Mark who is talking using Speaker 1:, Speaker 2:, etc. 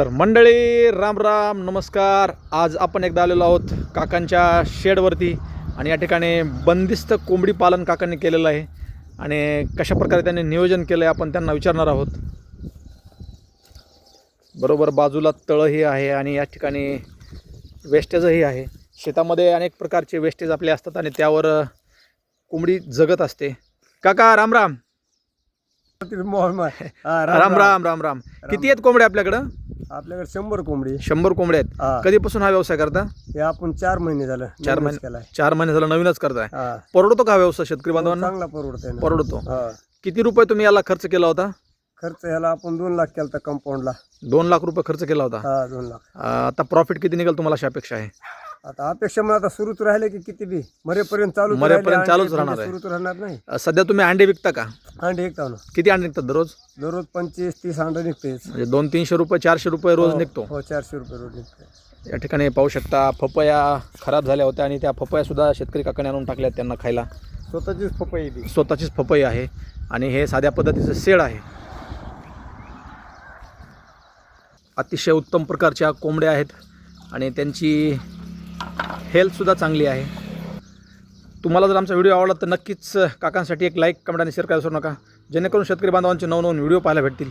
Speaker 1: तर मंडळी राम राम नमस्कार. आज आपण एकदा आलेलो आहोत काकांच्या शेडवरती आणि या ठिकाणी बंदिस्त कोंबडी पालन काकांनी केलेलं आहे आणि कशा प्रकारे त्यांनी नियोजन केलं आहे आपण त्यांना विचारणार आहोत. बरोबर बाजूला तळंही आहे आणि या ठिकाणी वेस्टेजही आहे. शेतामध्ये अनेक प्रकारचे वेस्टेज आपले असतात आणि त्यावर कोंबडी जगत असते. काका राम राम. राम राम राम. राम किती आहेत कोंबड्या आपल्याकडं?
Speaker 2: आपल्याकडे शंभर कोंबडी
Speaker 1: शंभर कोंबड्या आहेत.
Speaker 2: हा.
Speaker 1: कधीपासून हा व्यवसाय करता?
Speaker 2: हे आपण चार महिने झालं
Speaker 1: चार
Speaker 2: नवीनच
Speaker 1: महिने
Speaker 2: केलाय.
Speaker 1: चार महिने झालं नवीनच करताय.
Speaker 2: हा.
Speaker 1: परवडतो का हा व्यवसाय शेतकरी बांधवांना?
Speaker 2: चांगला परवडतोय ना
Speaker 1: परवडतो.
Speaker 2: हा.
Speaker 1: किती रुपये तुम्ही याला खर्च केला होता?
Speaker 2: खर्च ह्याला आपण दोन लाख केला कंपाऊंडला
Speaker 1: दोन लाख रुपये खर्च केला होता.
Speaker 2: हा दोन लाख.
Speaker 1: अं, आता प्रॉफिट किती निघेल तुम्हाला अशी अपेक्षा आहे?
Speaker 2: आता अपेक्षा मला आता सुरूच राहिले की किती बी. मरेपर्यंत चालू
Speaker 1: मरेपर्यंत चालूच राहणार आहे.
Speaker 2: सुरूच राहणार नाही.
Speaker 1: अं, सध्या तुम्ही अंडे विकता का?
Speaker 2: अंडे एक ना
Speaker 1: किती अंडे निघतात दररोज?
Speaker 2: दररोज पंचवीस तीस अंडे निघतेच
Speaker 1: म्हणजे दोन तीनशे रुपये चारशे रुपये रोज
Speaker 2: हो,
Speaker 1: निघतो.
Speaker 2: हो चारशे रुपये रोज निघते.
Speaker 1: या ठिकाणी पाहू शकता पपया खराब झाल्या होत्या आणि त्या पपया सुद्धा शेतकरी काकाने आणून टाकल्या त्यांना खायला.
Speaker 2: स्वतःचीच पपई बी.
Speaker 1: स्वतःचीच पपई आहे आणि हे साध्या पद्धतीचं शेड आहे. अतिशय उत्तम प्रकारच्या कोंबड्या आहेत आणि त्यांची हेल्थसुद्धा चांगली आहे. तुम्हाला जर आमचा व्हिडिओ आवडला तर नक्कीच काकांसाठी एक लाईक कमेंट आणि शेअर करायला विसरू नका. जेणेकरून शेतकरी बांधवांचे नवनवीन व्हिडिओ पाहायला भेटतील.